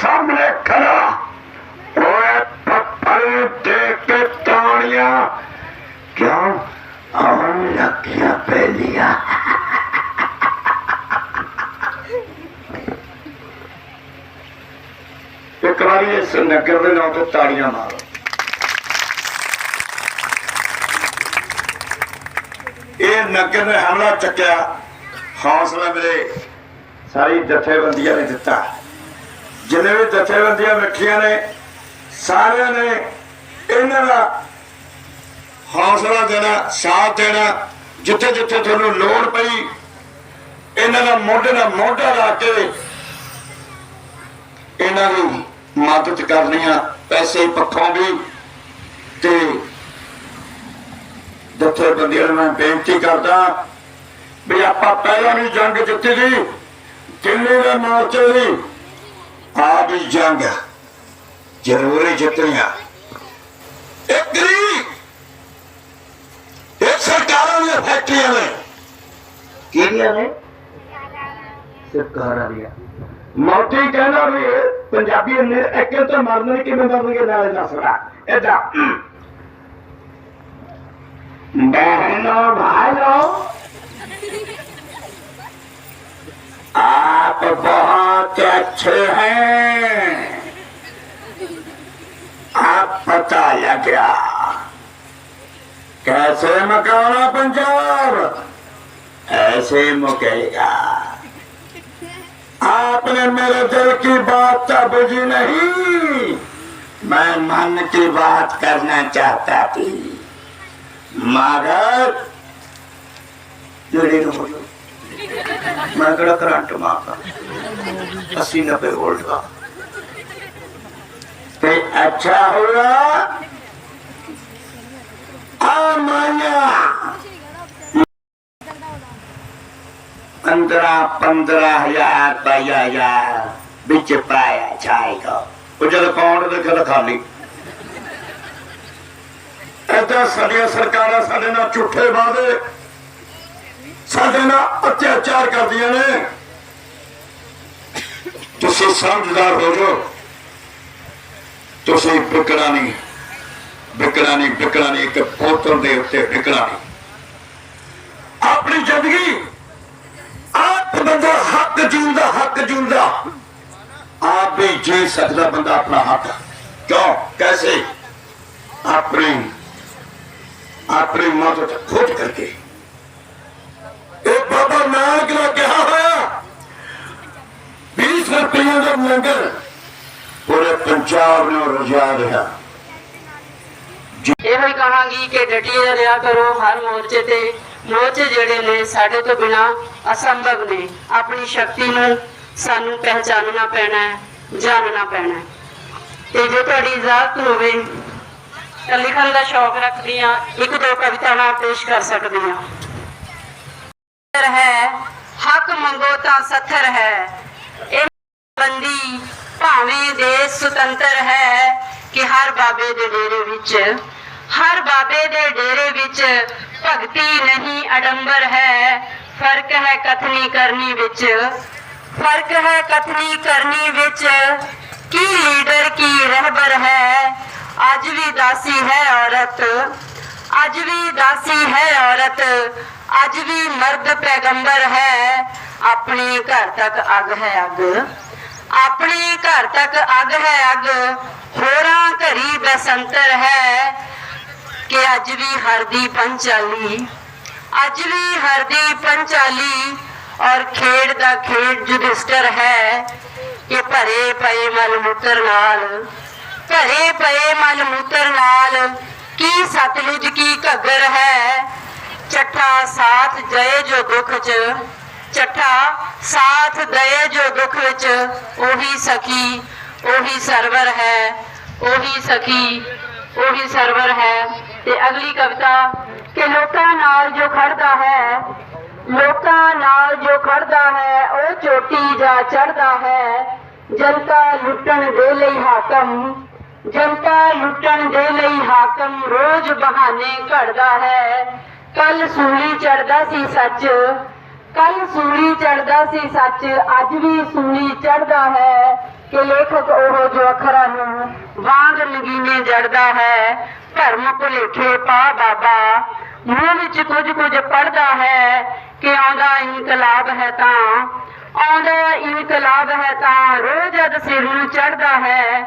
ਸਾਹਮਣੇ ਖੜਾ। ਓਏ ਪੱਪਲ ਦੇ ਕੇ ਤਾਣੀਆਂ। ਕਿਉਂ? ਆਉਣ ਲੱਗਿਆ ਪਹਿਲੀਆਂ ਇੱਕ ਵਾਰੀ ਇਸ ਨਗਰ ਦੇ ਨਾਂ ਤੇ ਤਾੜੀਆਂ ਮਾਰੋ। ਇਹ ਨਗਰ ਨੇ ਹਮਲਾ ਚੱਕਿਆ। ਹੌਸਲਾ ਮੇਰੇ ਸਾਰੀ ਜਥੇਬੰਦੀਆਂ ਨੇ ਦਿੱਤਾ। ਜਿੰਨੇ ਵੀ ਜਥੇਬੰਦੀਆਂ ਰੱਖੀਆਂ ਨੇ, ਸਾਰਿਆਂ ਨੇ ਇਹਨਾਂ ਦਾ ਹੌਸਲਾ ਦੇਣਾ, ਸਾਥ ਦੇਣਾ ਜਿੱਥੇ ਜਿੱਥੇ ਤੁਹਾਨੂੰ ਲੋੜ ਪਈ, ਇਹਨਾਂ ਦਾ ਮੋਢੇ ਨਾਲ ਮੋਢਾ ਲਾ ਕੇ ਇਹਨਾਂ ਦੀ ਮਦਦ ਕਰਨੀ ਆ, ਪੈਸੇ ਪੱਖੋਂ ਵੀ ਤੇ ਜਥੇਬੰਦੀਆਂ ਨੂੰ ਮੈਂ ਬੇਨਤੀ ਕਰਦਾ ਵੀ ਆਪਾਂ ਪਹਿਲਾਂ ਵੀ ਜੰਗ ਜਿੱਤੀ ਸੀ, ਦਿੱਲੀ ਦੇ ਮੋਰਚੇ ਦੀ ਆਦਿ ਜੰਗ, ਜ਼ਰੂਰੀ ਜਿੱਤਣੀਆਂ। ਇਹ ਗਰੀਬ, ਇਹ ਸਰਕਾਰਾਂ ਦੀਆਂ ਫੈਕਟਰੀਆਂ ਨੇ। ਕਿਹੜੀਆਂ ਨੇ? ਸਰਕਾਰਾਂ ਦੀਆਂ। ਮੌਤੀ ਕਹਿੰਦਾ ਵੀ ਪੰਜਾਬੀ ਨੇ ਇੱਕੇ ਤਾਂ ਮਰਨੇ ਕਿਵੇਂ ਮਰਨਗੇ ਨਾਲੇ ਦੱਸਦਾ ਇਹਦਾ ਬਹਿਨੋ ਭਾਈਓ आप बहुत अच्छे हैं। आप पता लग गया कैसे मकाना पंजाब? ऐसे मुकेगा। आपने मेरे दिल की बात तो बुझी नहीं। मैं मन की बात करना चाहता थी। मगर जुड़ी ਮੈਂ ਕਿਹੜਾ ਕਰੰਟ ਮਾਰਦਾ? 80 90 ਵੋਲਟ ਦਾ। ਤੇ ਅੱਛਾ ਹੋਇਆ। ਆ ਮਾਇਆ ਪੰਦਰਾਂ ਪੰਦਰਾਂ ਹਜ਼ਾਰ ਪਾਇਆ ਯਾਰ ਵਿੱਚ ਪਾਇਆ ਜਾਏਗਾ। ਉਹ ਜਦ ਅਕਾਊਂਟ ਦੇ ਖਲ ਖਾਲੀ। ਏਦਾਂ ਸਾਡੀਆਂ ਸਰਕਾਰਾਂ ਸਾਡੇ ਨਾਲ ਝੂਠੇ ਵਾਅਦੇ ਸਾਡੇ ਨਾਲ ਅਤਿਆਚਾਰ ਕਰਦੀਆਂ ਨੇ। ਤੁਸੀਂ ਸਮਝਦਾਰ ਹੋ ਜਾਓ। ਤੁਸੀਂ ਵਿਕਣਾ ਨਹੀਂ ਵਿਕਣਾ ਨਹੀਂ ਵਿਕਣਾ ਨਹੀਂ ਇੱਕ ਬੋਤਲ ਦੇ ਉੱਤੇ ਵਿਕਣਾ ਨਹੀਂ ਆਪਣੀ ਜ਼ਿੰਦਗੀ ਆਪ ਬੰਦਾ ਹੱਕ ਜੀਣ ਹੱਕ ਜੀਂਦਾ ਆਪ ਵੀ ਜੀ ਸਕਦਾ ਬੰਦਾ ਆਪਣਾ ਹੱਕ। ਕਿਉਂ? ਕੈਸੇ? ਆਪਣੀ ਆਪਣੀ ਮਦਦ ਖੁਦ ਕਰਕੇ। ਬਾਬਾ ਨਾਨਕ ਨੇ ਕਿਹਾ ਹੋਇਆ? 20 ਰੁਪਈਆ ਦਾ ਲੰਗਰ ਪੂਰੇ ਪੰਜਾਬ ਨੂੰ ਰਜਾ ਰਿਹਾ। ਇਹੋ ਹੀ ਕਹਾਂਗੀ ਕਿ ਡਟੇ ਰਿਹਾ ਕਰੋ, ਹਰ ਮੋਰਚੇ ਤੇ। ਮੋਰਚੇ ਜਿਹੜੇ ਨੇ, ਸਾਡੇ ਤੋਂ ਬਿਨਾ ਅਸੰਭਵ ਨੇ। ਆਪਣੀ ਸ਼ਕਤੀ ਨੂੰ ਸਾਨੂੰ ਪਹਿਚਾਨਣਾ ਪੈਣਾ ਹੈ, ਜਾਣਨਾ ਪੈਣਾ ਹੈ। ਤੇ ਜੇ ਤੁਹਾਡੀ ਇਜਾਜ਼ਤ ਹੋਵੇ ਲਿਖਣ ਦਾ ਸ਼ੌਕ ਰੱਖਦੀ ਆ ਇੱਕ ਦੋ ਕਵਿਤਾਵਾਂ ਪੇਸ਼ ਕਰ ਸਕਦੀ ਹਾਂ। 1970 ਹੈ। ਇਹ ਬੰਦੀ ਭਾਵੇਂ ਦੇ ਸੁਤੰਤਰ ਹੈ ਕਿ ਹਰ ਬਾਬੇ ਦੇ ਡੇਰੇ ਵਿੱਚ, ਹਰ ਬਾਬੇ ਦੇ ਡੇਰੇ ਵਿੱਚ ਭਗਤੀ ਨਹੀਂ ਅਡੰਬਰ ਹੈ। ਫ਼ਰਕ ਹੈ ਕਥਨੀ ਕਰਨੀ ਵਿੱਚ। ਫ਼ਰਕ ਹੈ ਕਥਨੀ ਕਰਨੀ ਵਿੱਚ। ਕੀ ਲੀਡਰ, ਕੀ ਰਹਿਬਰ ਹੈ? ਅੱਜ ਵੀ ਦਾਸੀ ਹੈ ਔਰਤ। ਅੱਜ ਵੀ ਦਾਸੀ ਹੈ ਔਰਤ। ਅੱਜ ਵੀ ਮਰਦ ਪੈਗੰਬਰ ਹੈ। ਆਪਣੇ ਘਰ ਤੱਕ ਅੱਗ ਹੈ ਅੱਗ। ਆਪਣੇ ਘਰ ਤੱਕ ਅੱਗ ਹੈ ਅੱਗ। ਹੋਰਾਂ ਘਰੀ ਬਸੰਤਰ ਹੈ ਕਿ ਅੱਜ ਵੀ ਹਰਦੀ ਪੰਚਾਲੀ। ਅੱਜ ਵੀ ਹਰਦੀ ਪੰਚਾਲੀ ਔਰ ਖੇਡ ਦਾ ਖੇਡ ਜੁਦਿਸ਼ਟਰ ਹੈ ਕਿ ਭਰੇ ਪਏ ਮਨ ਮੂਤਰ ਨਾਲ। ਭਰੇ ਪਏ ਮਨ ਮੂਤਰ ਨਾਲ ਕੀ ਸਤਲੁਜ ਕੀ ਘੱਗਰ ਹੈ? ਚੱਠਾ ਸਾਥ ਜਏ ਜੋ ਦੁੱਖ ਚ। ਚੱਠਾ ਸਾਥ ਦਏ ਜੋ ਦੁੱਖ ਵਿੱਚ, ਉਹੀ ਸਖੀ, ਉਹੀ ਸਰਵਰ ਹੈ, ਉਹੀ ਸਖੀ, ਉਹੀ ਸਰਵਰ ਹੈ। ਤੇ ਅਗਲੀ ਕਵਿਤਾ, ਕਿ ਲੋਕਾਂ ਨਾਲ ਜੋ ਖੜਦਾ ਹੈ, ਲੋਕਾਂ ਨਾਲ ਜੋ ਖੜਦਾ ਹੈ, ਉਹ ਚੋਟੀ ਜਾ ਚੜਦਾ ਹੈ। ਜਨਤਾ ਲੁੱਟਣ ਦੇ ਲਈ ਹਾਕਮ, ਜਨਤਾ ਲੁੱਟਣ ਦੇ ਲਈ ਹਾਕਮ ਰੋਜ਼ ਬਹਾਨੇ ਘੜਦਾ ਹੈ। ਕੱਲ ਸੂਲੀ ਚੜਦਾ ਸੀ ਸੱਚ ਕੱਲ ਸੂਲੀ ਚੜਦਾ ਸੀ ਸੱਚ, ਅੱਜ ਵੀ ਸੂਲੀ ਚੜਦਾ ਹੈ ਕਿ ਲੇਖਕ ਉਹ ਜੋ ਅੱਖਰਾਂ ਨੂੰ ਵਾਂਗ ਨਗੀਨੇ ਜੜਦਾ ਹੈ, ਧਰਮ ਭੁਲੇਖੇ ਪਾ ਬਾਬਾ, ਮੂੰਹ ਵਿੱਚ ਕੁਝ ਕੁਝ ਪੜਦਾ ਹੈ ਕਿ ਆਉਂਦਾ ਇਨਕਲਾਬ ਹੈ ਤਾਂ, ਆਉਂਦਾ ਇਨਕਲਾਬ ਹੈ ਤਾਂ ਰੋਜ਼ ਅਦ ਸਿਰ ਨੂੰ ਚੜਦਾ ਹੈ,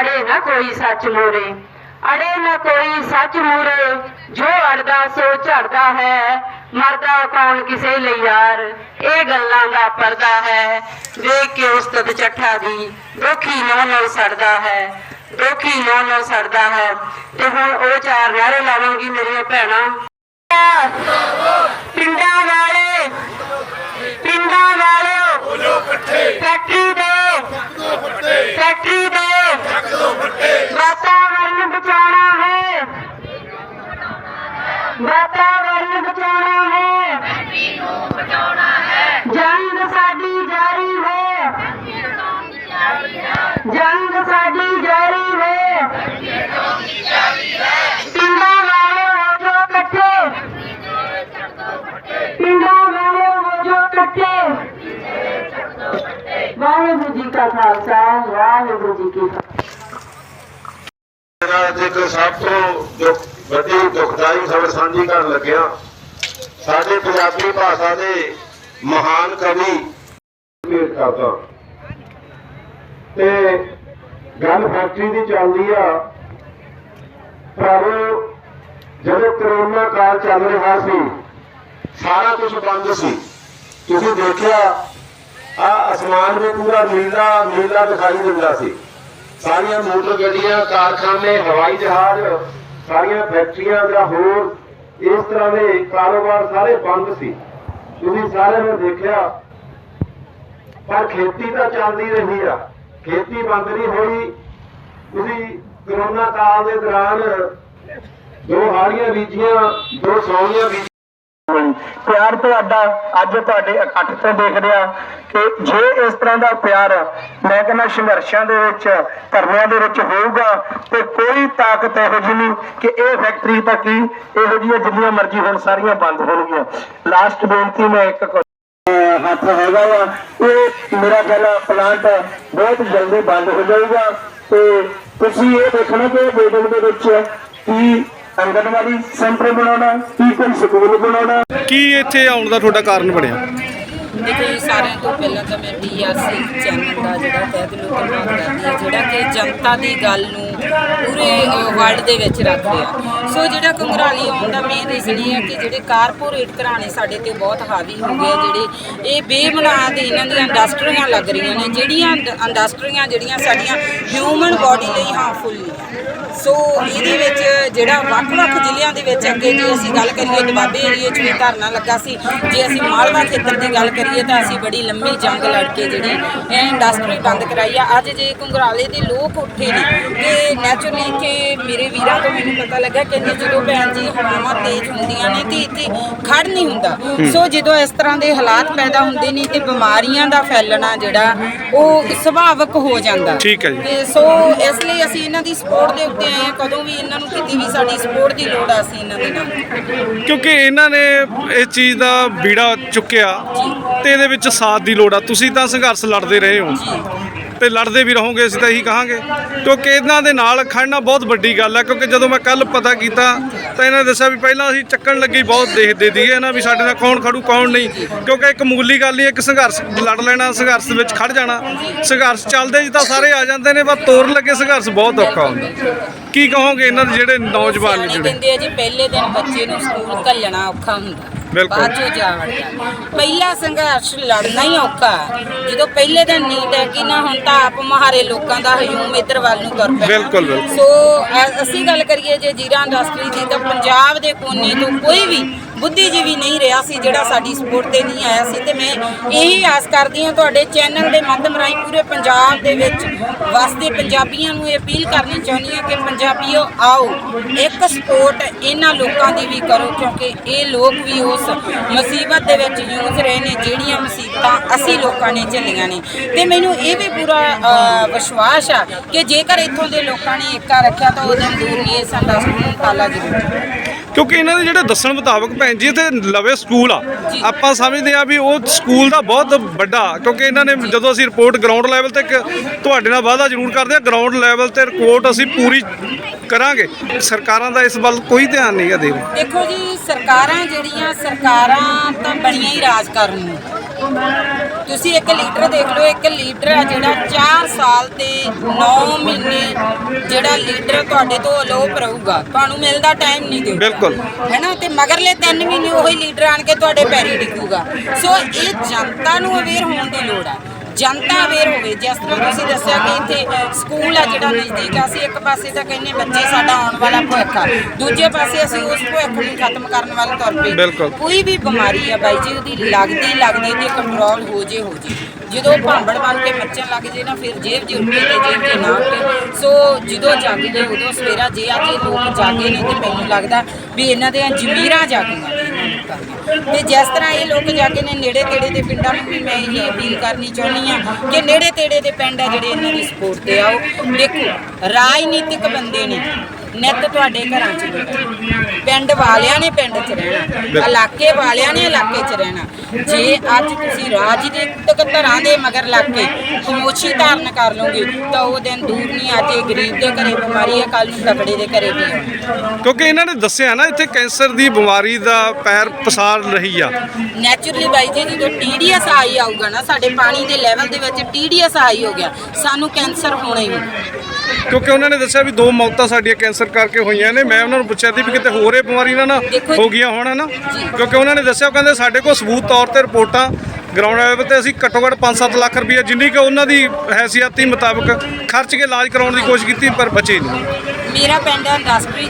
ਅੜੇ ਨਾ ਕੋਈ ਸੱਚ ਮੋਰੇ। ਅੜੇ ਨਾ ਕੋਈ ਸੱਚ ਮੂਰੇ ਜੋ ਅੜਦਾ ਸੋ ਝੜਦਾ ਹੈ। ਮਰਦਾ ਕੌਣ ਕਿਸੇ ਲਈ ਯਾਰ? ਇਹ ਗੱਲਾਂ ਦਾ ਪਰਦਾ ਹੈ। ਵੇਖ ਕੇ ਉਸਤਤ ਚੱਠਾ ਦੀ ਦੋਖੀ ਨੌ ਨੌ ਸੜਦਾ ਹੈ। ਦੋਖੀ ਨੌ ਨੌ ਸੜਦਾ ਹੈ। ਤੇ ਹੁਣ ਉਹ ਚਾਰ ਨਾਰੇ ਲਾਵਾਂਗੀ ਮੇਰੀਆਂ ਭੈਣਾਂ। ਪਿੰਡਾਂ ਵਾਲੇ ਪਿੰਡਾਂ ਵਾਲਿਓ ਫੈਕਟਰੀ ਦੇ ਫੈਕਟਰੀ ਦੇ। ਵਾਤਾਵਰਨ ਬਚਾਉਣਾ ਹੈ। ਵਾਤਾਵਰਨ ਬਚਾਉਣਾ ਹੈ। ਜੰਗ ਸਾਡੀ ਜਾਰੀ ਹੈ। ਜੰਗ ਸਾਡੀ ਜਾਰੀ ਹੈ। ਪਿੰਡਾਂ ਵਾਲੇ ਹੋ ਜੋ ਇਕੱਠੇ ਪਿੰਡਾਂ ਵਾਲੇ ਹੋ ਜੋ ਇਕੱਠੇ ਵਾਹਿਗੁਰੂ ਜੀ ਕਾ ਖਾਲਸਾ, ਵਾਹਿਗੁਰੂ ਜੀ ਕੀ ਫਤਿਹ ਨਾਲ ਅੱਜ ਇੱਕ ਸਭ ਤੋਂ ਦੁੱਖ ਵੱਡੀ ਦੁਖਦਾਈ ਖਬਰ ਸਾਂਝੀ ਕਰਨ ਲੱਗਿਆ ਸਾਡੇ ਪੰਜਾਬੀ ਭਾਸ਼ਾ ਦੇ ਮਹਾਨ ਕਵੀ। ਮੇਰ ਕਰਦਾ ਤੇ ਗੱਲ ਫੈਕਟਰੀ ਦੀ ਚੱਲਦੀ ਆ। ਪਰ ਜਦੋਂ ਕਰੋਨਾ ਕਾਲ ਚੱਲ ਰਿਹਾ ਸੀ, ਸਾਰਾ ਕੁਝ ਬੰਦ ਸੀ। ਤੁਸੀਂ ਦੇਖਿਆ, ਆ ਅਸਮਾਨ ਵੀ ਪੂਰਾ ਨੀਲਾ ਨੀਲਾ ਦਿਖਾਈ ਦਿੰਦਾ ਸੀ। ਸਾਰੀਆਂ ਮੋਟਰ ਗੱਡੀਆਂ, ਕਾਰਖਾਨੇ, ਹਵਾਈ ਜਹਾਜ਼, ਸਾਰੀਆਂ ਫੈਕਟਰੀਆਂ ਜਾਂ ਹੋਰ ਇਸ ਤਰ੍ਹਾਂ ਦੇ ਕਾਰੋਬਾਰ ਸਾਰੇ ਬੰਦ ਸੀ। ਤੁਸੀਂ ਸਾਰਿਆਂ ਨੇ ਦੇਖਿਆ, ਪਰ ਖੇਤੀ ਤਾਂ ਚੱਲਦੀ ਰਹੀ ਆ। ਖੇਤੀ ਬੰਦ ਨਹੀਂ ਹੋਈ। ਤੁਸੀਂ ਕਰੋਨਾ ਕਾਲ ਦੇ ਦੌਰਾਨ ਦੋ ਹਾੜੀਆਂ ਬੀਜੀਆਂ, ਦੋ ਸੌਣੀਆਂ ਬੀਜੀਆਂ ਪਿਆਰ ਤੁਹਾਡਾ, ਅੱਜ ਤੁਹਾਡੇ ਇਕੱਠ ਤੋਂ ਦੇਖ ਰਿਹਾ ਕਿ ਜੇ ਇਸ ਤਰ੍ਹਾਂ ਦਾ ਪਿਆਰ ਮੈਂ ਕਹਿੰਦਾ ਸੰਘਰਸ਼ਾਂ ਦੇ ਵਿੱਚ, ਧਰਨਿਆਂ ਦੇ ਵਿੱਚ ਹੋਊਗਾ, ਤੇ ਕੋਈ ਤਾਕਤ ਇਹੋ ਜਿਹੀ ਨਹੀਂ ਕਿ ਇਹ ਫੈਕਟਰੀ ਤੱਕ ਹੀ ਇਹੋ ਜਿਹੀਆਂ ਜਿੰਨੀਆਂ ਮਰਜ਼ੀ ਹੁਣ ਸਾਰੀਆਂ ਬੰਦ ਹੋਣਗੀਆਂ। ਲਾਸਟ ਬੇਨਤੀ ਮੈਂ ਇੱਕ ਹੱਥ ਹੈਗਾ ਵਾ, ਇਹ ਮੇਰਾ ਕਹਿੰਦਾ ਪਲਾਂਟ ਬਹੁਤ ਜਲਦੀ ਬੰਦ ਹੋ ਜਾਊਗਾ, ਤੇ ਤੁਸੀਂ ਇਹ ਦੇਖਣਾ ਕਿ ਇਹ ਦੇ ਵਿੱਚ ਕੀ ਅੰਗਨਵਾੜੀ ਸੈਂਟਰ ਬਣਾਉਣਾ ਕੀ ਕੋਈ ਸਕੂਲ ਬਣਾਉਣਾ? ਕੀ ਇੱਥੇ ਆਉਣ ਦਾ ਤੁਹਾਡਾ ਕਾਰਨ ਬਣਿਆ? ਦੇਖੋ ਜੀ ਸਾਰਿਆਂ ਤੋਂ ਪਹਿਲਾਂ ਤਾਂ ਮੈਂ ਡੀਆਰਸੀ ਚੈਨਲ ਦਾ ਜਿਹੜਾ ਤਹਿ ਦਿਲੋਂ ਧੰਨਵਾਦ ਕਰਦੀ ਹਾਂ ਜਿਹੜਾ ਕਿ ਜਨਤਾ ਦੀ ਗੱਲ ਨੂੰ ਪੂਰੇ ਵਰਲਡ ਦੇ ਵਿੱਚ ਰੱਖ ਰਿਹਾ। ਸੋ ਜਿਹੜਾ ਕੰਗਰਾਲੀ ਆਉਣ ਦਾ ਮੇਨ ਰੀਜ਼ਨ ਇਹ ਹੈ ਕਿ ਜਿਹੜੇ ਕਾਰਪੋਰੇਟ ਘਰਾਣੇ ਸਾਡੇ ਤੇ ਬਹੁਤ ਹਾਵੀ ਹੋ ਗਏ ਜਿਹੜੇ ਇਹ ਬੇਬੁਨਿਆਦ ਇਹਨਾਂ ਦੀਆਂ ਇੰਡਸਟਰੀਆਂ ਲੱਗ ਰਹੀਆਂ ਨੇ ਜਿਹੜੀਆਂ ਇੰਡ- ਇੰਡਸਟਰੀਆਂ ਜਿਹੜੀਆਂ ਸਾਡੀਆਂ ਹਿਊਮਨ ਬਾਡੀ ਲਈ ਹਾਰਮਫੁਲ ਨੇ। ਸੋ ਇਹਦੇ ਵਿੱਚ ਜਿਹੜਾ ਵੱਖ-ਵੱਖ ਜ਼ਿਲ੍ਹਿਆਂ ਦੇ ਵਿੱਚ ਅੱਗੇ ਜੇ ਅਸੀਂ ਗੱਲ ਕਰੀਏ ਦੁਆਬੇ ਏਰੀਏ 'ਚ ਵੀ ਧਰਨਾ ਲੱਗਾ ਸੀ। ਜੇ ਅਸੀਂ ਮਾਲਵਾ ਖੇਤਰ ਦੀ ਗੱਲ ਕਰੀਏ ਤਾਂ ਅਸੀਂ ਬੜੀ ਲੰਮੀ ਜੰਗ ਲੜ ਕੇ ਜਿਹੜੀ ਇਹ ਇੰਡਸਟਰੀ ਬੰਦ ਕਰਾਈ ਆ। ਅੱਜ ਜੇ ਘੁੰਗਰਾਲੇ ਦੇ ਲੋਕ ਉੱਠੇ ਨੇ ਤੇ ਨੈਚੁਰਲੀ ਕਿ ਮੇਰੇ ਵੀਰਾਂ ਤੋਂ ਮੈਨੂੰ ਪਤਾ ਲੱਗਾ ਕਿ ਜਦੋਂ ਭੈਣ ਜੀ ਹਵਾਵਾਂ ਤੇਜ਼ ਹੁੰਦੀਆਂ ਨੇ ਤੇ ਇੱਥੇ ਖੜ ਨਹੀਂ ਹੁੰਦਾ। ਸੋ ਜਦੋਂ ਇਸ ਤਰ੍ਹਾਂ ਦੇ ਹਾਲਾਤ ਪੈਦਾ ਹੁੰਦੇ ਨੇ ਤੇ ਬਿਮਾਰੀਆਂ ਦਾ ਫੈਲਣਾ ਜਿਹੜਾ ਉਹ ਸੁਭਾਵਿਕ ਹੋ ਜਾਂਦਾ। ਠੀਕ ਹੈ ਜੀ। ਤੇ ਸੋ ਇਸ ਲਈ ਅਸੀਂ ਇਹਨਾਂ ਦੀ ਸਪੋਰਟ ਦੇ ਉੱਤੇ ਆਏ ਹਾਂ ਕਦੋਂ ਵੀ ਇਹਨਾਂ ਨੂੰ ਕਿਤੇ ਵੀ ਸਾਡੀ ਸਪੋਰਟ ਦੀ ਲੋੜ ਆ ਅਸੀਂ ਇਹਨਾਂ ਦੇ ਨਾਲ। ਕਿਉਂਕਿ ਇਹਨਾਂ ਨੇ ਇਸ ਚੀਜ਼ ਦਾ ਬੀੜਾ ਚੁੱਕਿਆ ਤੇ ਇਹਦੇ ਵਿੱਚ ਸਾਥ ਦੀ ਲੋੜ ਆ। ਤੁਸੀਂ ਤਾਂ ਸੰਘਰਸ਼ ਲੜਦੇ ਰਹੇ ਹੋ। ਤੇ ਲੜਦੇ ਵੀ ਰਹੋਗੇ, ਅਸੀਂ ਤਾਂ ਇਹੀ ਕਹਾਂਗੇ। ਕਿਉਂਕਿ ਇਹਨਾਂ ਦੇ ਨਾਲ ਖੜਨਾ ਬਹੁਤ ਵੱਡੀ ਗੱਲ ਹੈ ਕਿਉਂਕਿ ਜਦੋਂ ਮੈਂ ਕੱਲ ਪਤਾ ਕੀਤਾ, ਤਾਂ ਇਹਨਾਂ ਨੇ ਦੱਸਿਆ ਵੀ ਪਹਿਲਾਂ ਅਸੀਂ ਚੱਕਣ ਲੱਗੀ ਬਹੁਤ ਦੇਖਦੇ ਸੀਗੇ ਇਹਨਾਂ ਵੀ ਸਾਡੇ ਨਾਲ ਕੌਣ ਖੜੂ, ਕੌਣ ਨਹੀਂ। ਕਿਉਂਕਿ ਇੱਕ ਮਾਮੂਲੀ ਗੱਲ ਨਹੀਂ, ਇੱਕ ਸੰਘਰਸ਼, ਲੜ ਲੈਣਾ, ਸੰਘਰਸ਼ ਦੇ ਵਿੱਚ ਖੜ ਜਾਣਾ। ਸੰਘਰਸ਼ ਚੱਲਦੇ ਜੀ ਤਾਂ ਸਾਰੇ ਆ ਜਾਂਦੇ ਨੇ ਪਰ ਤੋਰ ਲੱਗੇ ਸੰਘਰਸ਼ ਬਹੁਤ ਔਖਾ ਹੁੰਦਾ। ਕੀ ਕਹੋਗੇ ਇਹਨਾਂ ਦੇ ਜਿਹੜੇ ਨੌਜਵਾਨ ਨੇ ਜਿਹੜੇ? ਕਹਿੰਦੇ ਆ ਜੀ, ਪਹਿਲੇ ਦਿਨ ਬੱਚੇ ਨੂੰ ਸਕੂਲ ਘੱਲਣਾ ਔਖਾ ਹੁੰਦਾ। ਬਾਅਦ ਚੋਂ ਜਾ ਵੜਦਾ ਪਹਿਲਾ ਸੰਘਰਸ਼ ਲੜਨਾ ਹੀ ਔਖਾ ਜਦੋਂ ਪਹਿਲੇ ਦਿਨ ਨੀਂਦ ਹੈ ਕਿ ਨਾ ਹੁਣ ਤਾਂ ਆਪ ਮਹਾਰੇ ਲੋਕਾਂ ਦਾ ਹਯੂਮ ਇੱਧਰ ਵੱਲ ਨੂੰ ਤੁਰ ਪਿਆ। ਬਿਲਕੁਲ, ਬਿਲਕੁਲ। ਸੋ ਅ- ਅਸੀਂ ਗੱਲ ਕਰੀਏ ਜੇ ਜੀਰਾ ਇੰਡਸਟਰੀ ਦੀ ਤਾਂ ਪੰਜਾਬ ਦੇ ਕੋਨੇ ਤੋਂ ਕੋਈ ਵੀ ਬੁੱਧੀਜੀਵੀ ਨਹੀਂ ਰਿਹਾ ਸੀ ਜਿਹੜਾ ਸਾਡੀ ਸਪੋਰਟ ਤੇ ਨਹੀਂ ਆਇਆ ਸੀ ਤੇ ਮੈਂ ਇਹੀ ਆਸ ਕਰਦੀ ਹਾਂ ਤੁਹਾਡੇ ਚੈਨਲ ਦੇ ਮਾਧਿਅਮ ਰਾਹੀਂ ਪੂਰੇ ਪੰਜਾਬ ਦੇ ਵਿੱਚ ਵਸਦੇ ਪੰਜਾਬੀਆਂ ਨੂੰ ਇਹ ਅਪੀਲ ਕਰਨੀ ਚਾਹੁੰਦੀ ਹਾਂ ਕਿ ਪੰਜਾਬੀਓ ਆਓ, ਇੱਕ ਸਪੋਰਟ ਇਹਨਾਂ ਲੋਕਾਂ ਦੀ ਵੀ ਕਰੋ ਕਿਉਂਕਿ ਇਹ ਲੋਕ ਵੀ ਉਸ ਮੁਸੀਬਤ ਦੇ ਵਿੱਚ ਜੂਝ ਰਹੇ ਨੇ ਜਿਹੜੀਆਂ ਮੁਸੀਬਤਾਂ ਅਸੀਂ ਲੋਕਾਂ ਨੇ ਝੱਲੀਆਂ ਨੇ। ਤੇ ਮੈਨੂੰ ਇਹ ਵੀ ਪੂਰਾ ਵਿਸ਼ਵਾਸ ਆ ਕਿ ਜੇਕਰ ਇੱਥੋਂ ਦੇ ਲੋਕਾਂ ਨੇ ਏਕਾ ਰੱਖਿਆ ਤਾਂ ਉਦੋਂ ਦੂਰ ਨਹੀਂ, ਇਹ ਸਾਡਾ ਸਕੂਨ ਤਾਲਾ ਜ਼ਰੂਰ। ਕਿਉਂਕਿ ਇਹਨਾਂ ਦੇ ਜਿਹੜਾ ਦੱਸਣ ਮੁਤਾਬਕ ਭੈਣ ਜੀ ਇੱਥੇ ਲਵੇ ਸਕੂਲ ਆ। ਆਪਾਂ ਸਮਝਦੇ ਆ ਵੀ ਉਹ ਸਕੂਲ ਦਾ ਬਹੁਤ ਵੱਡਾ ਕਿਉਂਕਿ ਇਹਨਾਂ ਨੇ ਜਦੋਂ ਅਸੀਂ ਰਿਪੋਰਟ ਗਰਾਊਂਡ ਲੈਵਲ ਤੇ ਤੁਹਾਡੇ ਨਾਲ ਵਾਅਦਾ ਜ਼ਰੂਰ ਕਰਦੇ ਆ ਗਰਾਊਂਡ ਲੈਵਲ ਤੇ ਰਿਪੋਰਟ ਅਸੀਂ ਪੂਰੀ ਕਰਾਂਗੇ। ਸਰਕਾਰਾਂ ਦਾ ਇਸ ਵੱਲ ਕੋਈ ਧਿਆਨ ਨਹੀਂ ਹੈ ਦੇ ਰਹੇ ਦੇਖੋ ਜੀ ਸਰਕਾਰਾਂ ਜਿਹੜੀਆਂ ਸਰਕਾਰਾਂ ਤਾਂ ਬਣੀਆਂ ਹੀ ਰਾਜ ਕਰਨ ਨੂੰ। ਤੁਸੀਂ ਇੱਕ ਲੀਟਰ ਦੇਖ ਲਓ ਇੱਕ ਲੀਟਰ ਆ ਜਿਹੜਾ 4 ਸਾਲ ਤੇ 9 ਮਹੀਨੇ ਜਿਹੜਾ ਲੀਟਰ ਤੁਹਾਡੇ ਤੋਂ ਅਲੋਪ ਰਹੂਗਾ। ਤੁਹਾਨੂੰ ਮਿਲਦਾ ਟਾਈਮ ਨਹੀਂ ਦੇ ਬਿਲਕੁਲ। ਹੈਨਾ? ਤੇ ਮਗਰਲੇ 3 ਮਹੀਨੇ ਉਹੀ ਲੀਟਰ ਆਣ ਕੇ ਤੁਹਾਡੇ ਪੈਰੀ ਡਿੱਗੂਗਾ। ਸੋ ਇਹ ਜਨਤਾ ਨੂੰ ਅਵੇਅਰ ਹੋਣ ਦੀ ਲੋੜ ਆ। ਜਨਤਾ ਅਵੇਅਰ ਹੋਵੇ। ਜਿਸ ਤਰ੍ਹਾਂ ਤੁਸੀਂ ਦੱਸਿਆ ਕਿ ਇੱਥੇ ਸਕੂਲ ਆ ਜਿਹੜਾ ਨਜ਼ਦੀਕ ਆ ਅਸੀਂ ਇੱਕ ਪਾਸੇ ਤਾਂ ਕਹਿੰਦੇ ਬੱਚੇ ਸਾਡਾ ਆਉਣ ਵਾਲਾ ਭਵਿੱਖ ਆ। ਦੂਜੇ ਪਾਸੇ ਅਸੀਂ ਉਸ ਭਵਿੱਖ ਨੂੰ ਖਤਮ ਕਰਨ ਵੱਲ ਤੁਰ ਪਏ। ਕੋਈ ਵੀ ਬਿਮਾਰੀ ਆ ਬਾਈ ਜੀ ਉਹਦੀ ਲੱਗਦੀ ਲੱਗਦੀ ਤੇ ਕੰਟਰੋਲ ਹੋ ਜੇ ਹੋ ਜੇ। ਜਦੋਂ ਭਾਂਬੜ ਬਣ ਕੇ ਮੱਚਣ ਲੱਗ ਜੇ ਨਾ ਫਿਰ ਜੇਬ ਜੇ ਉੱਠੇ ਤੇ ਜੇਬ ਜੇ ਨਾ ਉੱਠੇ। ਸੋ ਜਦੋਂ ਜਾਗਦੇ ਉਦੋਂ ਸਵੇਰਾ ਜੇ ਅੱਜ ਲੋਕ ਜਾਗੇ ਨੇ ਤੇ ਮੈਨੂੰ ਲੱਗਦਾ ਵੀ ਇਹਨਾਂ ਦੀਆਂ ਜ਼ਮੀਰਾਂ ਜਾਗੀਆਂ। ਤੇ ਜਿਸ ਤਰ੍ਹਾਂ ਇਹ ਲੋਕ ਜਾਗੇ ਨੇ ਨੇੜੇ ਤੇੜੇ ਦੇ ਪਿੰਡਾਂ ਨੂੰ ਵੀ ਮੈਂ ਇਹੀ ਅਪੀਲ ਕਰਨੀ ਚਾਹੁੰਦੀ ਆ ਕਿ ਨੇੜੇ ਤੇੜੇ ਦੇ ਪਿੰਡ ਆ ਜਿਹੜੇ ਇਹਨਾਂ ਦੀ ਸਪੋਰਟ ਤੇ ਆਓ ਦੇਖੋ, ਰਾਜਨੀਤਿਕ ਬੰਦੇ ਨੇ। ਨਿੱਤ ਤੁਹਾਡੇ ਘਰਾਂ 'ਚ ਬੈਠੇ। ਪਿੰਡ ਵਾਲਿਆਂ ਨੇ ਪਿੰਡ 'ਚ ਰਹਿਣਾ ਇਲਾਕੇ ਵਾਲਿਆਂ ਨੇ ਇਲਾਕੇ 'ਚ ਰਹਿਣਾ। ਜੇ ਅੱਜ ਤੁਸੀਂ ਰਾਜਨੀਤਿਕ ਧਰਾਂ ਦੇ ਮਗਰ ਲੱਗ ਕੇ ਖਮੋਸ਼ੀ ਧਾਰਨ ਕਰ ਲਓਗੇ ਤਾਂ ਉਹ ਦਿਨ ਦੂਰ ਨਹੀਂ ਅੱਜ ਇਹ ਗਰੀਬ ਦੇ ਘਰੇ ਬਿਮਾਰੀ ਹੈ ਕੱਲ ਨੂੰ ਤਕੜੇ ਦੇ ਘਰੇ ਵੀ ਕਿਉਂਕਿ ਇਹਨਾਂ ਨੇ ਦੱਸਿਆ ਨਾ ਇੱਥੇ ਕੈਂਸਰ ਦੀ ਬਿਮਾਰੀ ਦਾ ਪੈਰ ਪਸਾਰ ਰਹੀ ਆ। ਨੈਚੁਰਲੀ ਬਾਈ ਜੀ ਜਦੋਂ ਟੀਡੀਐਸ ਆਈ ਆਊਗਾ ਨਾ ਸਾਡੇ ਪਾਣੀ ਦੇ ਲੈਵਲ ਦੇ ਵਿੱਚ ਟੀਡੀਐਸ ਆਈ ਹੋ ਗਿਆ ਸਾਨੂੰ ਕੈਂਸਰ ਹੋਣਾ ਹੀ ਕਿਉਂਕਿ ਉਹਨਾਂ ਨੇ ਦੱਸਿਆ ਵੀ ਦੋ ਮੌਤਾਂ ਸਾਡੀਆਂ ਕੈਂਸਰ ਕਰਕੇ ਹੋਈਆਂ ਨੇ। ਮੈਂ ਉਹਨਾਂ ਨੂੰ ਪੁੱਛਿਆ ਸੀ ਵੀ ਕਿਤੇ ਹੋਰ ਇਹ ਬਿਮਾਰੀ ਨਾ ਹੋ ਗਈਆਂ ਹੋਣ ਨਾ? ਕਿਉਂਕਿ ਉਹਨਾਂ ਨੇ ਦੱਸਿਆ ਉਹ ਕਹਿੰਦੇ ਸਾਡੇ ਕੋਲ ਸਬੂਤ ਤੌਰ ਤੇ ਰਿਪੋਰਟਾਂ ਗਰਾਊਂਡ ਲੈਵਲ ਤੇ ਅਸੀਂ ਘੱਟੋ ਘੱਟ 5-7 ਲੱਖ ਰੁਪਏ ਜਿੰਨੀ ਕਿ ਉਹਨਾਂ ਦੀ ਹੈਸੀਅਤੀ ਮੁਤਾਬਕ ਖਰਚ ਕੇ ਇਲਾਜ ਕਰਾਉਣ ਦੀ ਕੋਸ਼ਿਸ਼ ਕੀਤੀ, ਪਰ ਬਚੇ ਨਹੀਂ। ਮੇਰਾ ਪਿੰਡ ਹੈ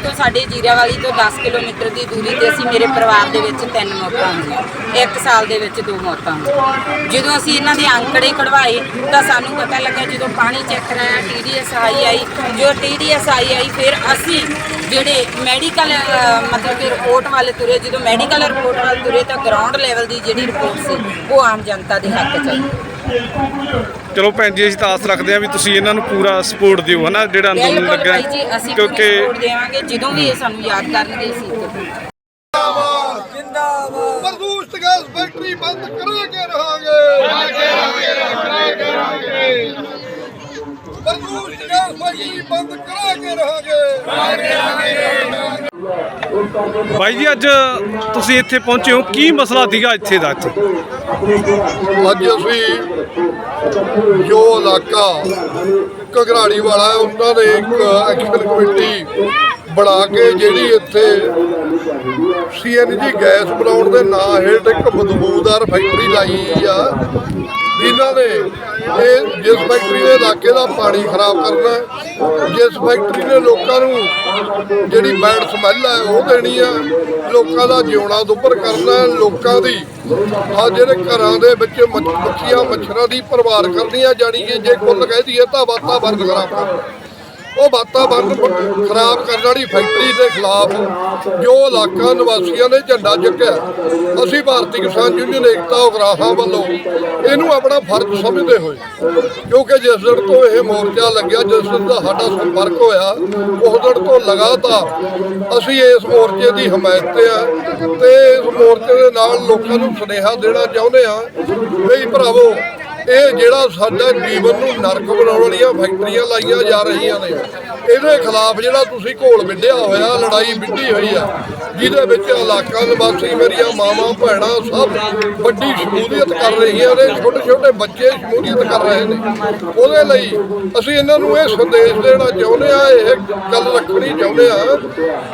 ਤੋਂ ਸਾਡੇ ਜੀਰਾਵਾਲੀ ਤੋਂ 10 ਕਿਲੋਮੀਟਰ ਦੀ ਦੂਰੀ ਤੇ ਅਸੀਂ ਮੇਰੇ ਪਰਿਵਾਰ ਦੇ ਵਿੱਚ ਤਿੰਨ ਮੌਤਾਂ ਹੋਈਆਂ। ਇੱਕ ਸਾਲ ਦੇ ਵਿੱਚ ਦੋ ਮੌਤਾਂ ਹੋਈਆਂ। ਜਦੋਂ ਅਸੀਂ ਇਹਨਾਂ ਦੇ ਅੰਕੜੇ ਕਢਵਾਏ, ਤਾਂ ਸਾਨੂੰ ਪਤਾ ਲੱਗਾ ਜਦੋਂ ਪਾਣੀ ਚੈੱਕ ਕਰਾਇਆ ਟੀਡੀਐਸ ਆਈ ਆਈ ਜੋ ਟੀਡੀਐਸ ਆਈ ਆਈ, ਫਿਰ ਅਸੀਂ ਜਿਹੜੇ ਮੈਡੀਕਲ ਮਤਲਬ ਕਿ ਰਿਪੋਰਟ ਵਾਲੇ ਤੁਰੇ, ਜਦੋਂ ਮੈਡੀਕਲ ਰਿਪੋਰਟ ਵਾਲੇ ਤੁਰੇ ਤਾਂ ਗਰਾਊਂਡ ਲੈਵਲ ਦੀ ਜਿਹੜੀ ਰਿਪੋਰਟ ਸੀ, ਉਹ ਆਮ ਜਨਤਾ ਦੇ ਹੱਕ ਚ। ਚਲੋ ਭੈਣ ਜੀ ਅਸੀਂ ਤਾਂ ਆਸ ਰੱਖਦੇ ਹਾਂ ਵੀ ਤੁਸੀਂ ਇਹਨਾਂ ਨੂੰ ਪੂਰਾ ਸਪੋਰਟ ਦਿਓ ਹਨਾ ਜਿਹੜਾ ਅੰਦੋਲਨ ਬਿਲਕੁਲ ਲੱਗਾ ਭਾਈ ਜੀ ਅਸੀਂ ਪੂਰੀ ਕਿਉਂਕਿ ਸਪੋਰਟ ਦੇਵਾਂਗੇ ਜਦੋਂ ਵੀ ਇਹ ਸਾਨੂੰ ਯਾਦ ਕਰਨਗੇ ਅਸੀਂ ਪ੍ਰਦੂਸ਼ਿਤ ਗੈਸ ਫੈਕਟਰੀ ਬੰਦ ਕਰਾਂਗੇ ਰਹਾਂਗੇ। ਪ੍ਰਦੂਸ਼ਿਤ ਗੈਸ ਫੈਕਟਰੀ ਬੰਦ ਕਰਾਂਗੇ ਰਹਾਂਗੇ। ਬਾਈ ਜੀ, ਅੱਜ ਤੁਸੀਂ ਇੱਥੇ ਪਹੁੰਚੇ ਹੋ। ਕੀ ਮਸਲਾ ਸੀਗਾ ਇੱਥੇ ਦਾ? ਇੱਥੇ ਅੱਜ ਅਸੀਂ ਜੋ ਇਲਾਕਾ ਘਗਰਾੜੀ ਵਾਲਾ ਹੈ, ਉਹਨਾਂ ਨੇ ਇੱਕ ਐਕਸ਼ਨ ਕਮੇਟੀ ਬਣਾ ਕੇ ਜਿਹੜੀ ਇੱਥੇ ਸੀਐਨਜੀ ਗੈਸ ਬਣਾਉਣ ਦੇ ਨਾਂ ਹੇਠ ਇੱਕ ਬਦਬੂਦਾਰ ਫੈਕਟਰੀ ਲਾਈ ਆ। ਜਿਨ੍ਹਾਂ ਨੇ ਇਹ ਜਿਸ ਫੈਕਟਰੀ ਦੇ ਇਲਾਕੇ ਦਾ ਪਾਣੀ ਖਰਾਬ ਕਰਨਾ ਜਿਸ ਫੈਕਟਰੀ ਨੇ ਲੋਕਾਂ ਨੂੰ ਜਿਹੜੀ ਬੈਡ ਸਮੈਲ ਹੈ ਉਹ ਦੇਣੀ ਆ, ਲੋਕਾਂ ਦਾ ਜਿਉਣਾ ਦੁੱਭਰ ਕਰਨਾ ਲੋਕਾਂ ਦੀ ਆ ਜਿਹੜੇ ਘਰਾਂ ਦੇ ਵਿੱਚ ਮੱਛ- ਮੱਖੀਆਂ ਮੱਛਰਾਂ ਦੀ ਪਰਵਾਰ ਕਰਨੀ ਆ, ਜਾਣੀ ਕਿ ਜੇ ਕੁੱਲ ਕਹਿ ਦਈਏ ਤਾਂ ਵਾਤਾਵਰਨ ਖਰਾਬ ਕਰਨਾ। ਉਹ ਵਾਤਾਵਰਨ ਖਰਾਬ ਕਰਨ ਵਾਲੀ ਫੈਕਟਰੀ ਦੇ ਖਿਲਾਫ ਜੋ ਇਲਾਕਾ ਨਿਵਾਸੀਆਂ ਨੇ ਝੰਡਾ ਚੁੱਕਿਆ। ਅਸੀਂ ਭਾਰਤੀ ਕਿਸਾਨ ਯੂਨੀਅਨ ਏਕਤਾ ਉਗਰਾਹਾਂ ਵੱਲੋਂ ਇਹਨੂੰ ਆਪਣਾ ਫਰਜ਼ ਸਮਝਦੇ ਹੋਏ, ਕਿਉਂਕਿ ਜਿਸ ਦਿਨ ਤੋਂ ਇਹ ਮੋਰਚਾ ਲੱਗਿਆ, ਜਿਸ ਦਿਨ ਦਾ ਸਾਡਾ ਸੰਪਰਕ ਹੋਇਆ, ਉਸ ਦਿਨ ਤੋਂ ਲਗਾਤਾਰ ਅਸੀਂ ਇਸ ਮੋਰਚੇ ਦੀ ਹਮਾਇਤ ਤੇ ਆ ਤੇ ਇਸ ਮੋਰਚੇ ਦੇ ਨਾਲ ਲੋਕਾਂ ਨੂੰ ਸੁਨੇਹਾ ਦੇਣਾ ਚਾਹੁੰਦੇ ਆ ਵੀ ਭਰਾਵੋ ਇਹ ਜਿਹੜਾ ਸਾਡਾ ਜੀਵਨ ਨੂੰ ਨਰਕ ਬਣਾਉਣ ਵਾਲੀਆਂ ਫੈਕਟਰੀਆਂ ਲਾਈਆਂ ਜਾ ਰਹੀਆਂ ਨੇ, ਇਹਦੇ ਖਿਲਾਫ ਜਿਹੜਾ ਤੁਸੀਂ ਘੋਲ ਵਿੱਢਿਆ ਹੋਇਆ, ਲੜਾਈ ਵਿੱਢੀ ਹੋਈ ਆ, ਜਿਹਦੇ ਵਿੱਚ ਇਲਾਕਾ ਨਿਵਾਸੀ ਮੇਰੀਆਂ ਮਾਵਾਂ, ਭੈਣਾਂ ਸਭ ਵੱਡੀ ਸ਼ਮੂਲੀਅਤ ਕਰ ਰਹੀਆਂ ਨੇ ਛੋਟੇ ਛੋਟੇ ਬੱਚੇ ਸ਼ਮੂਲੀਅਤ ਕਰ ਰਹੇ ਨੇ। ਉਹਦੇ ਲਈ ਅਸੀਂ ਇਹਨਾਂ ਨੂੰ ਇਹ ਸੰਦੇਸ਼ ਦੇਣਾ ਚਾਹੁੰਦੇ ਆ ਇਹ ਗੱਲ ਰੱਖਣੀ ਚਾਹੁੰਦੇ ਆ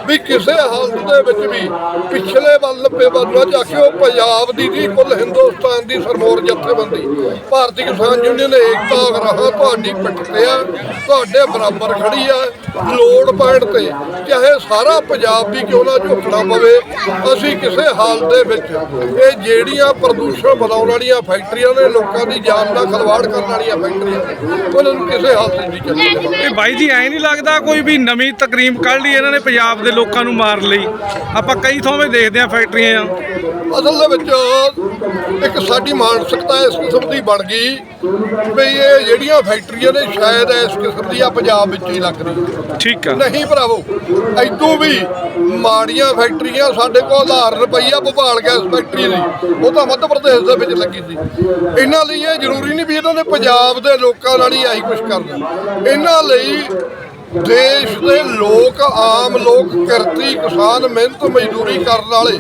ਵੀ ਕਿਸੇ ਹਾਲਤ ਦੇ ਵਿੱਚ ਵੀ ਪਿਛਲੇ ਵੱਲ ਪੇਵਰਨਾ ਉਹ ਪੰਜਾਬ ਦੀ ਨਹੀਂ, ਕੁੱਲ ਹਿੰਦੁਸਤਾਨ ਦੀ ਸਰਮੋਰ ਜਥੇਬੰਦੀ। ਭਾਰਤੀ ਕਿਸਾਨ ਯੂਨੀਅਨ ਏਕਤਾ ਅਗਰਾਹਾਂ ਤੁਹਾਡੀ ਪਿੱਠ ਤੇ ਆ ਤੁਹਾਡੇ ਬਰਾਬਰ ਖੜੀ ਆ ਲੋੜ ਪੈਣ ਤੇ। ਚਾਹੇ ਸਾਰਾ ਪੰਜਾਬ ਵੀ ਕਿਉਂ ਨਾ ਝੁਕਣਾ ਪਵੇ ਅਸੀਂ ਕਿਸੇ ਹਾਲਤ ਦੇ ਵਿੱਚ ਇਹ ਜਿਹੜੀਆਂ ਪ੍ਰਦੂਸ਼ਣ ਬਣਾਉਣ ਵਾਲੀਆਂ ਫੈਕਟਰੀਆਂ ਨੇ ਲੋਕਾਂ ਦੀ ਜਾਨ ਨਾਲ ਖਲਵਾੜ ਕਰਨ ਵਾਲੀਆਂ ਫੈਕਟਰੀਆਂ ਨੇ, ਉਹਨਾਂ ਨੂੰ ਕਿਸੇ ਹਾਲਤ 'ਚ ਨਹੀਂ ਚੱਲਣ ਇਹ ਬਾਈ ਜੀ ਐ ਨਹੀਂ ਲੱਗਦਾ ਕੋਈ ਵੀ ਨਵੀਂ ਤਕਰੀਮ ਕੱਢ ਲਈ ਇਹਨਾਂ ਨੇ ਪੰਜਾਬ ਦੇ ਲੋਕਾਂ ਨੂੰ ਮਾਰ ਲਈ। ਆਪਾਂ ਕਈ ਥਾਵੇਂ ਦੇਖਦੇ ਆ ਫੈਕਟਰੀਆਂ ਅਸਲ ਦੇ ਵਿੱਚ ਇੱਕ ਸਾਡੀ ਮਾਨਸਿਕਤਾ ਇਸ ਕਿਸਮ ਦੀ ਬਣ ਗਈ ਵੀ ਇਹ ਜਿਹੜੀਆਂ ਫੈਕਟਰੀਆਂ ਨੇ ਸ਼ਾਇਦ ਇਸ ਕਿਸਮ ਦੀਆਂ ਪੰਜਾਬ ਵਿੱਚ ਹੀ ਲੱਗ ਰਹੀਆਂ। ਠੀਕ ਆ। ਨਹੀਂ ਭਰਾਵੋ ਐਦੋਂ ਵੀ ਮਾੜੀਆਂ ਫੈਕਟਰੀਆਂ ਸਾਡੇ ਕੋਲ ਹਜ਼ਾਰ ਰੁਪਈਆ ਭੋਪਾਲ ਗੈਸ ਫੈਕਟਰੀ ਦੀ ਉਹ ਤਾਂ ਮੱਧ ਪ੍ਰਦੇਸ਼ ਦੇ ਵਿੱਚ ਲੱਗੀ ਸੀ। ਇਹਨਾਂ ਲਈ ਇਹ ਜ਼ਰੂਰੀ ਨਹੀਂ ਵੀ ਇਹਨਾਂ ਨੇ ਪੰਜਾਬ ਦੇ ਲੋਕਾਂ ਨਾਲ ਹੀ ਆਹੀ ਕੁਝ ਕਰਨਾ। ਇਹਨਾਂ ਲਈ ਦੇਸ਼ ਦੇ ਲੋਕ, ਆਮ ਲੋਕ, ਕਿਰਤੀ ਕਿਸਾਨ, ਮਿਹਨਤ ਮਜ਼ਦੂਰੀ ਕਰਨ ਵਾਲੇ।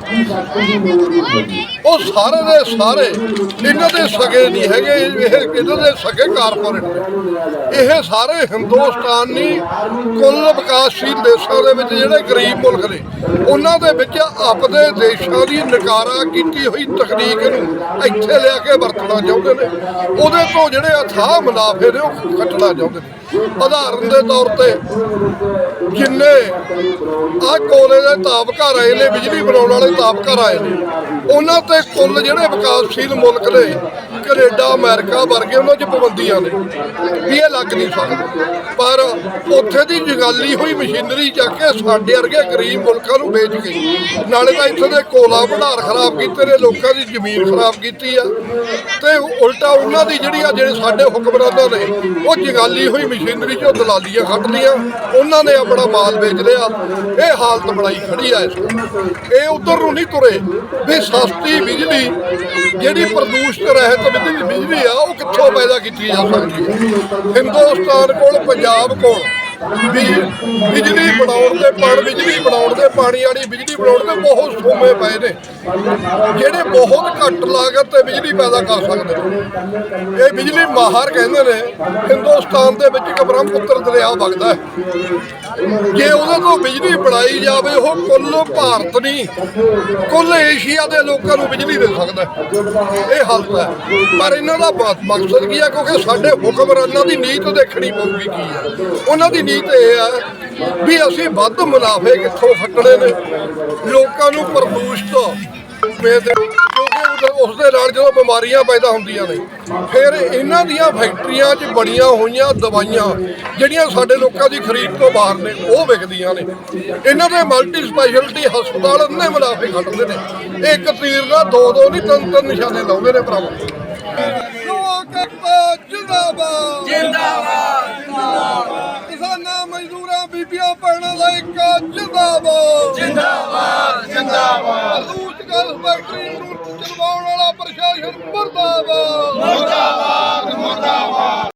ਉਹ ਸਾਰੇ ਦੇ ਸਾਰੇ ਇਹਨਾਂ ਦੇ ਸਗੇ ਨਹੀਂ ਹੈਗੇ, ਇਹ ਇਹਨਾਂ ਦੇ ਸਗੇ ਕਾਰਪੋਰੇਟ ਇਹ ਸਾਰੇ ਹਿੰਦੁਸਤਾਨੀ ਕੁੱਲ ਵਿਕਾਸਸ਼ੀਲ ਦੇਸ਼ਾਂ ਦੇ ਵਿੱਚ ਜਿਹੜੇ ਗਰੀਬ ਮੁਲਕ ਨੇ, ਉਹਨਾਂ ਦੇ ਵਿੱਚ ਆਪਦੇ ਦੇਸ਼ਾਂ ਦੀ ਨਕਾਰਾ ਕੀਤੀ ਹੋਈ ਤਕਨੀਕ ਨੂੰ ਇੱਥੇ ਲਿਆ ਕੇ ਵਰਤਣਾ ਚਾਹੁੰਦੇ ਨੇ। ਉਹਦੇ ਤੋਂ ਜਿਹੜੇ ਅਥਾਹ ਮੁਨਾਫੇ ਨੇ, ਉਹ ਕੱਟਣਾ ਚਾਹੁੰਦੇ ਨੇ। ਉਦਾਹਰਨ ਦੇ ਤੌਰ ਤੇ ਜਿੰਨੇ ਆ ਕੋਲੇ ਦੇ ਤਾਪ ਘਰ ਆਏ ਨੇ, ਬਿਜਲੀ ਬਣਾਉਣ ਵਾਲੇ ਤਾਪ ਘਰ ਆਏ ਨੇ, ਉਹਨਾਂ ਤੇ ਕੁੱਲ ਜਿਹੜੇ ਵਿਕਾਸਸ਼ੀਲ ਮੁਲਕ ਨੇ, ਕੈਨੇਡਾ, ਅਮਰੀਕਾ ਵਰਗੇ ਉਹਨਾਂ 'ਚ ਪਾਬੰਦੀਆਂ ਨੇ, ਵੀ ਇਹ ਲੱਗ ਨਹੀਂ ਸਕਦੇ। ਪਰ ਉੱਥੇ ਦੀ ਜਗਾਲੀ ਹੋਈ ਮਸ਼ੀਨਰੀ ਚੱਕ ਕੇ ਸਾਡੇ ਵਰਗੇ ਗਰੀਬ ਮੁਲਕਾਂ ਨੂੰ ਵੇਚ ਕੇ, ਨਾਲੇ ਤਾਂ ਇੱਥੇ ਦੇ ਕੋਲਾ ਭੰਡਾਰ ਖਰਾਬ ਕੀਤੇ ਨੇ, ਲੋਕਾਂ ਦੀ ਜ਼ਮੀਨ ਖਰਾਬ ਕੀਤੀ ਆ, ਤੇ ਉਲਟਾ ਉਹਨਾਂ ਦੀ ਜਿਹੜੀ ਆ, ਜਿਹੜੇ ਸਾਡੇ ਹੁਕਮਰਾਨਾਂ ਨੇ, ਉਹ ਜਗਾਲੀ ਹੋਈ ਮਸ਼ੀਨਰੀ 'ਚੋਂ ਦਲਾਲੀਆਂ ਕੱਢ ਲੀਆਂ ਉਹਨਾਂ ਨੇ ਆਪਣਾ ਮਾਲ ਵੇਚ ਲਿਆ, ਇਹ ਹਾਲਤ ਬਣਾਈ ਖੜੀ ਆ ਇਸ ਇਹ ਉਧਰ ਨੂੰ ਨਹੀਂ ਤੁਰੇ, ਵੀ ਸਸਤੀ ਬਿਜਲੀ, ਜਿਹੜੀ ਪ੍ਰਦੂਸ਼ਿਤ ਰਹਿਤ ਬਿਜਲੀ ਆ, ਉਹ ਕਿੱਥੋਂ ਪੈਦਾ ਕੀਤੀ ਜਾ ਸਕਦੀ ਹੈ? ਹਿੰਦੁਸਤਾਨ ਕੋਲ, ਪੰਜਾਬ ਕੋਲ। ਬਿਜਲੀ ਬਣਾਉਣ ਦੇ ਪਣ ਬਿਜਲੀ ਬਣਾਉਣ ਦੇ ਪਾਣੀ ਵਾਲੀ ਬਿਜਲੀ ਬਣਾਉਣ ਦੇ ਬਹੁਤ ਸੋਮੇ ਪਏ ਨੇ। ਜਿਹੜੇ ਬਹੁਤ ਘੱਟ ਲਾਗਤ ਤੇ ਬਿਜਲੀ ਪੈਦਾ ਕਰ ਸਕਦੇ ਨੇ। ਇਹ ਬਿਜਲੀ ਮਾਹਰ ਕਹਿੰਦੇ ਨੇ, ਹਿੰਦੁਸਤਾਨ ਦੇ ਵਿੱਚ ਇੱਕ ਬ੍ਰਹਮਪੁੱਤਰ ਦਰਿਆ ਵਗਦਾ ਹੈ। ਜੇ ਉਹਦੇ ਤੋਂ ਬਿਜਲੀ ਬਣਾਈ ਜਾਵੇ, ਉਹ ਕੁੱਲ ਭਾਰਤ ਨਹੀਂ, ਕੁੱਲ ਏਸ਼ੀਆ ਦੇ ਲੋਕਾਂ ਨੂੰ ਬਿਜਲੀ ਦੇ ਸਕਦਾ ਇਹ ਹਾਲਤ ਹੈ। ਪਰ ਇਹਨਾਂ ਦਾ ਮਕਸਦ ਕੀ ਹੈ? ਕਿਉਂਕਿ ਸਾਡੇ ਹੁਕਮਰਾਨਾਂ ਦੀ ਨੀਤ ਦੇਖਣੀ ਪਊਗੀ ਕੀ ਹੈ। ਉਹਨਾਂ ਦੀ ਨੀਤ ਇਹ ਹੈ ਵੀ ਅਸੀਂ ਵੱਧ ਮੁਨਾਫੇ ਕਿੱਥੋਂ ਖੱਟਣੇ ਨੇ। ਲੋਕਾਂ ਨੂੰ ਪ੍ਰਦੂਸ਼ਿਤ ਵੇ ਉਸ ਦੇ ਨਾਲ ਜਦੋਂ ਬਿਮਾਰੀਆਂ ਪੈਦਾ ਹੁੰਦੀਆਂ ਨੇ ਫਿਰ ਇਹਨਾਂ ਦੀਆਂ ਫੈਕਟਰੀਆਂ 'ਚ ਬਣੀਆਂ ਹੋਈਆਂ ਦਵਾਈਆਂ ਜਿਹੜੀਆਂ ਸਾਡੇ ਲੋਕਾਂ ਦੀ ਖਰੀਦ ਤੋਂ ਬਾਹਰ ਨੇ ਉਹ ਵਿਕਦੀਆਂ ਨੇ। ਇਹਨਾਂ ਦੇ ਮਲਟੀ ਸਪੈਸ਼ਲਟੀ ਹਸਪਤਾਲ ਇੰਨੇ ਮੁਨਾਫੇ ਖੱਟਦੇ ਨੇ। ਇੱਕ ਤੀਰ ਨਾਲ ਦੋ ਦੋ ਨਹੀਂ ਤਿੰਨ ਤਿੰਨ ਨਿਸ਼ਾਨੇ ਲਾਉਂਦੇ ਨੇ ਭਰਾਵਾ। ਲੋਕ ਏਕਤਾ ਜਿੰਦਾਬਾਦ। ਜਿੰਦਾਬਾਦ। ਕਿਸਾਨਾਂ ਮਜ਼ਦੂਰਾਂ ਬੀਬੀਆਂ ਭੈਣਾਂ ਦਾ ਇੱਕ ਜਿੰਦਾਬਾਦ। ਜਿੰਦਾਬਾਦ ਜਿੰਦਾਬਾਦ। ਫੈਕਟਰੀ ਨੂੰ ਦਬਾਉਣ ਵਾਲਾ ਪ੍ਰਸ਼ਾਸਨ ਮੁਰਦਾਬਾਦ। ਮੁਰਦਾਬਾਦ ਮੁਰਦਾਬਾਦ।